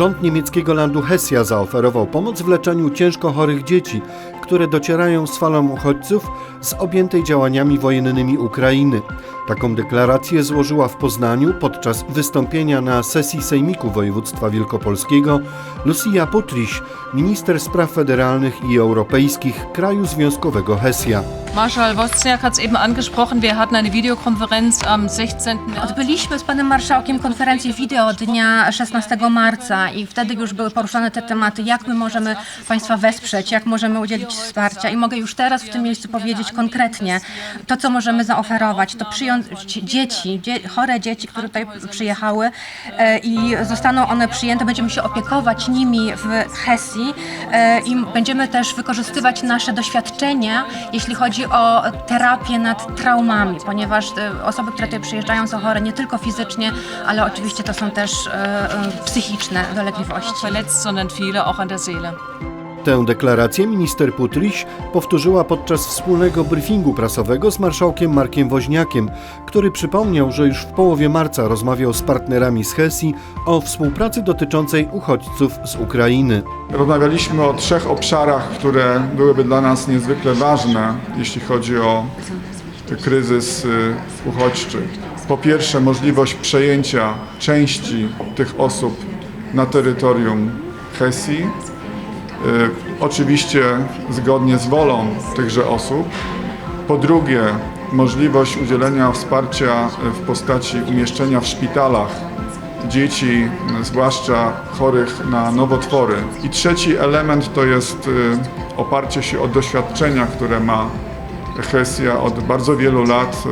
Rząd niemieckiego landu Hesja zaoferował pomoc w leczeniu ciężko chorych dzieci, które docierają z falą uchodźców z objętej działaniami wojennymi Ukrainy. Taką deklarację złożyła w Poznaniu podczas wystąpienia na sesji Sejmiku Województwa Wielkopolskiego Lucia Putriś, minister spraw federalnych i europejskich kraju związkowego Hesja. Marschall Wozniak hat es eben angesprochen. Wir hatten eine Videokonferenz am 16. März. Odbyliśmy z panem marszałkiem konferencję wideo dnia 16 marca i wtedy już były poruszane te tematy, jak my możemy państwa wesprzeć, jak możemy udzielić wsparcia i mogę już teraz w tym miejscu powiedzieć konkretnie to, co możemy zaoferować, to przyjąć dzieci, dzie chore dzieci, które tutaj przyjechały e, i zostaną one przyjęte, będziemy się opiekować nimi w Hesji e, i będziemy też wykorzystywać nasze doświadczenia, jeśli chodzi o terapię nad traumami, ponieważ e, osoby, które tutaj przyjeżdżają są chore nie tylko fizycznie, ale oczywiście to są też e, e, psychiczne dolegliwości. Verletzt, sondern viele auch an der Seele. Tę deklarację minister Putriś powtórzyła podczas wspólnego briefingu prasowego z marszałkiem Markiem Woźniakiem, który przypomniał, że już w połowie marca rozmawiał z partnerami z Hesji o współpracy dotyczącej uchodźców z Ukrainy. Rozmawialiśmy o trzech obszarach, które byłyby dla nas niezwykle ważne, jeśli chodzi o kryzys y, uchodźczy. Po pierwsze, możliwość przejęcia części tych osób na terytorium Hesji, oczywiście zgodnie z wolą tychże osób. Po drugie, możliwość udzielenia wsparcia w postaci umieszczenia w szpitalach dzieci, zwłaszcza chorych na nowotwory. I trzeci element to jest y, oparcie się o doświadczenia, które ma Hesja od bardzo wielu lat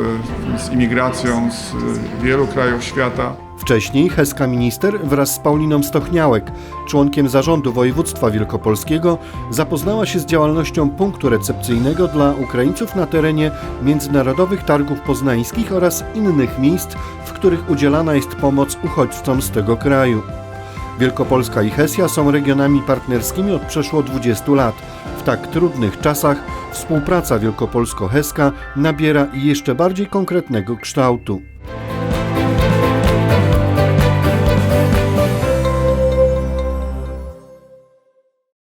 y, z imigracją z y, wielu krajów świata. Wcześniej heska minister wraz z Pauliną Stochniałek, członkiem zarządu województwa wielkopolskiego, zapoznała się z działalnością punktu recepcyjnego dla Ukraińców na terenie międzynarodowych targów poznańskich oraz innych miejsc, w których udzielana jest pomoc uchodźcom z tego kraju. Wielkopolska i Hesja są regionami partnerskimi od przeszło 20 lat. W tak trudnych czasach współpraca wielkopolsko-heska nabiera jeszcze bardziej konkretnego kształtu.